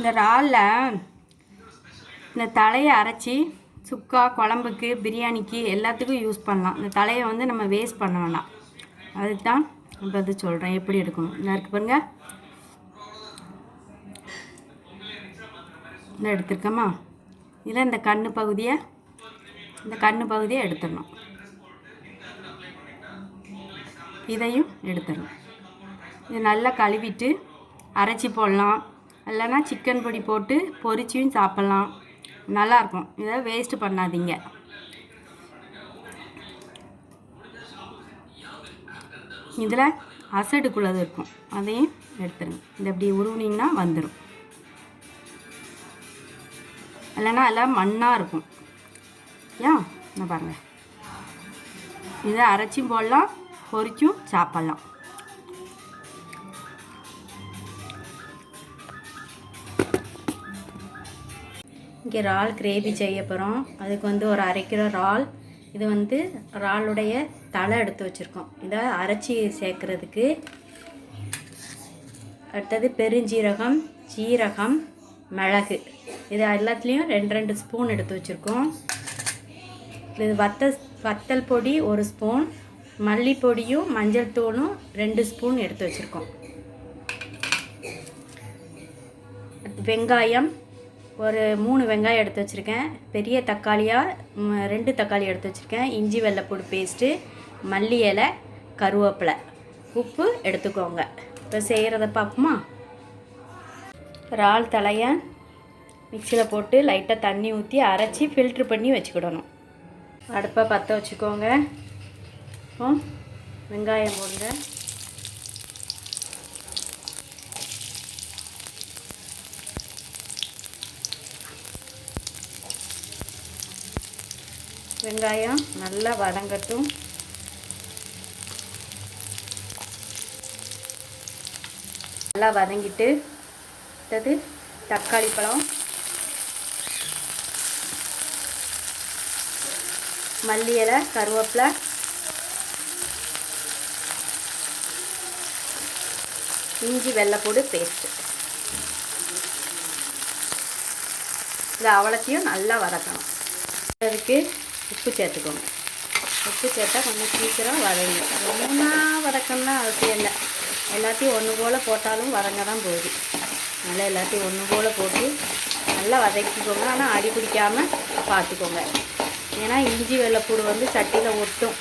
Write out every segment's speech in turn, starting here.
இந்த இறாலில் இந்த தலையை அரைச்சி சுக்கா குழம்புக்கு பிரியாணிக்கு எல்லாத்துக்கும் யூஸ் பண்ணலாம். இந்த தலையை வந்து நம்ம வேஸ்ட் பண்ண வேண்டாம் அதுக்கு தான் இப்போ வந்து சொல்கிறேன் எப்படி எடுக்கணும்? இந்த இருக்கு பாருங்க. இந்த எடுத்துருக்கோமா? இதில் இந்த கண் பகுதியை இந்த கண் பகுதியை எடுத்துடணும். இதையும் எடுத்துடணும். இது நல்லா கழுவிட்டு அரைச்சி போடலாம். இல்லைன்னா சிக்கன் பொடி போட்டு பொரிச்சியும் சாப்பிட்லாம். நல்லாயிருக்கும். இதை வேஸ்ட்டு பண்ணாதீங்க. இதில் அசடுக்குள்ளது இருக்கும். அதையும் எடுத்துருங்க. இந்த இப்படி உருவினீங்கன்னா வந்துடும் இல்லைன்னா எல்லாம் மண்ணாக இருக்கும். ஏன் என்ன பாருங்கள் இதை அரைச்சும் போடலாம் பொரிச்சும் சாப்பிட்லாம். இங்கே இறால் கிரேவி செய்ய போகிறோம் அதுக்கு வந்து ஒரு அரை கிலோ இறால். இது வந்து இறாலுடைய தலை எடுத்து வச்சுருக்கோம். இதை அரைச்சி சேர்க்குறதுக்கு அடுத்தது பெருஞ்சீரகம் சீரகம் மிளகு. இது எல்லாத்துலேயும் ரெண்டு ரெண்டு ஸ்பூன் எடுத்து வச்சுருக்கோம். இது வத்த வத்தல் பொடி ஒரு ஸ்பூன் மல்லிப்பொடியும் மஞ்சள் தூளும் ரெண்டு ஸ்பூன் எடுத்து வச்சுருக்கோம். வெங்காயம் ஒரு மூணு வெங்காயம் எடுத்து வச்சுருக்கேன். பெரிய தக்காளியாக ரெண்டு தக்காளி எடுத்து வச்சுருக்கேன். இஞ்சி வெள்ளைப்பூடு பேஸ்ட்டு மல்லி இலை கருவேப்பிலை. உப்பு எடுத்துக்கோங்க. இப்போ செய்கிறத பார்ப்போமா? இறால் தலையை மிக்சியில் போட்டு லைட்டாக தண்ணி ஊற்றி அரைச்சி ஃபில்ட்ரு பண்ணி வச்சுக்கிடணும். அடுப்பை பற்ற வச்சுக்கோங்க. வெங்காயம் போடுங்க வெங்காயம் நல்லா வதங்கட்டும். நல்லா வதங்கிட்டு அடுத்தது தக்காளி பழம் மல்லி இலை கருவேப்பிலை. இஞ்சி வெள்ளைப்பூடு பேஸ்ட்டு இது அவ்வளோத்தையும் நல்லா வதக்கணும். அதுக்கு உப்பு சேர்த்துக்கோங்க. உப்பு சேர்த்தா கொஞ்சம் சீக்கிரம் வதங்க ரொம்ப வதக்கம்னா அவசியம் இல்லை எல்லாத்தையும் ஒன்று போல் போட்டாலும் வதங்க தான் போகுது. நல்லா எல்லாத்தையும் ஒன்று போல் போட்டு நல்லா வதக்கிக்கோங்க. ஆனால் அடி பிடிக்காமல் பார்த்துக்கோங்க. ஏன்னா இஞ்சி வெள்ளைப்பூடு வந்து சட்டியில் ஒட்டும்.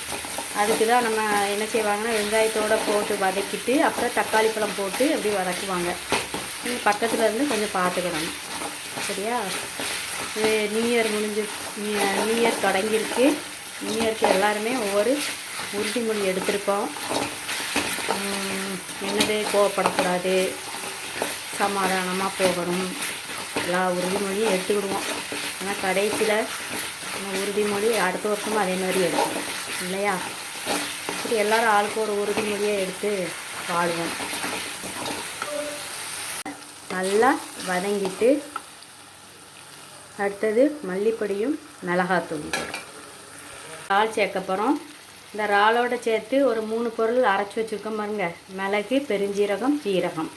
அதுக்கு தான் நம்ம என்ன செய்வாங்கன்னா வெங்காயத்தோடு போட்டு வதக்கிட்டு அப்புறம் தக்காளி பழம் போட்டு அப்படி வதக்குவாங்க. பக்கத்தில் இருந்து கொஞ்சம் பார்த்துக்கணும். சரியா? நியூ இயர் முடிஞ்சு நியூ இயர் தொடங்கியிருக்கு. நியூ இயர்க்கு எல்லாருமே ஒவ்வொரு உறுதிமொழி எடுத்திருக்கோம். என்னது கோவப்படக்கூடாது சமாதானமாக போகணும். எல்லா உறுதிமொழியும் எடுத்துக்கிடுவோம். ஆனால் கடைசியில் நம்ம உறுதிமொழி அடுத்த வருஷமும் அதே மாதிரி எடுக்கணும். இல்லையா? இப்படி எல்லோரும் ஆளுக்கு ஒரு உறுதிமொழியை எடுத்து வாழ்வோம் நல்லா வதங்கிட்டு அடுத்தது மல்லிப்பொடியும் மிளகாத்தூள் இறால் சேர்க்க போகிறோம் இந்த இறாலோட சேர்த்து ஒரு மூணு பொருள் அரைச்சி வச்சுருக்கோம் பாருங்க. மிளகு பெருஞ்சீரகம் சீரகம்.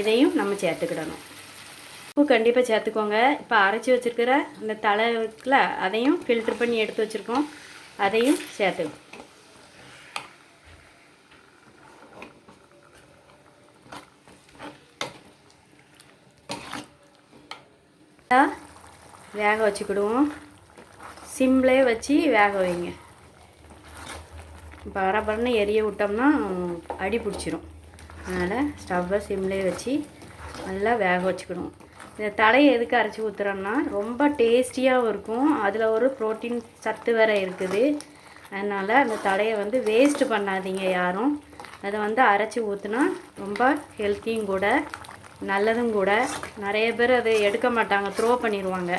இதையும் நம்ம சேர்த்துக்கிடணும். உப்பு கண்டிப்பாக சேர்த்துக்கோங்க. இப்போ அரைச்சி வச்சுருக்கிற அந்த தலை இருக்குல்ல அதையும் ஃபில்ட்ரு பண்ணி எடுத்து வச்சுருக்கோம். அதையும் சேர்த்துக்கணும் வேக வச்சுக்கிடுவோம். சிம்லேயே வச்சு வேக வைங்க. பரபரன்னு எரிய விட்டோம்னா அடி பிடிச்சிரும். அதனால் ஸ்டவ்வை சிம்லேயே வச்சு நல்லா வேக வச்சுக்கிடுவோம். இந்த தலையை எதுக்கு அரைச்சி ஊற்றுறோம்னா ரொம்ப டேஸ்டியாகவும் இருக்கும். அதில் ஒரு ப்ரோட்டீன் சத்து வேறு இருக்குது. அதனால் அந்த தலையை வந்து வேஸ்ட்டு பண்ணாதீங்க யாரும். அதை வந்து அரைச்சி ஊற்றுனா ரொம்ப ஹெல்த்தியும் கூட. நல்லதும் கூட. நிறைய பேர் அதை எடுக்க மாட்டாங்க த்ரோ பண்ணிடுவாங்க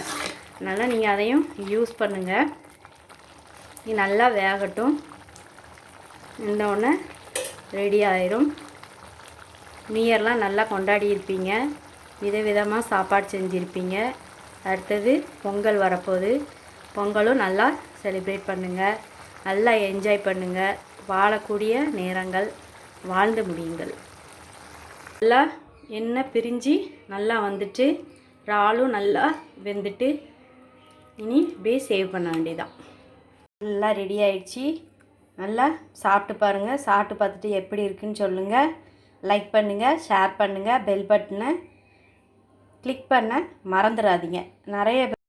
அதனால் நீங்கள் அதையும் யூஸ் பண்ணுங்கள் இது நல்லா வேகட்டும். இந்த ஒன்று ரெடி ஆயிரும். நியர்லாம் நல்லா கொண்டாடி இருப்பீங்க. விதவிதமாக சாப்பாடு செஞ்சுருப்பீங்க. அடுத்தது பொங்கல் வரப்போகுது. பொங்கலும் நல்லா செலிப்ரேட் பண்ணுங்கள் நல்லா என்ஜாய் பண்ணுங்கள் வாழக்கூடிய நேரங்கள் வாழ்ந்து முடியுங்கள். நல்லா எண்ணெய் பிரிஞ்சு நல்லா வந்துட்டு இறாலும் நல்லா வெந்துட்டு இனி இப்படியே சேவ் பண்ண வேண்டியதான் நல்லா ரெடி ஆயிடுச்சு. நல்லா சாப்பிட்டு பாருங்கள் சாப்பிட்டு பார்த்துட்டு எப்படி இருக்குன்னு சொல்லுங்கள் லைக் பண்ணுங்கள் ஷேர் பண்ணுங்கள் பெல் பட்டனை கிளிக் பண்ண மறந்துடாதீங்க. நிறைய பேர்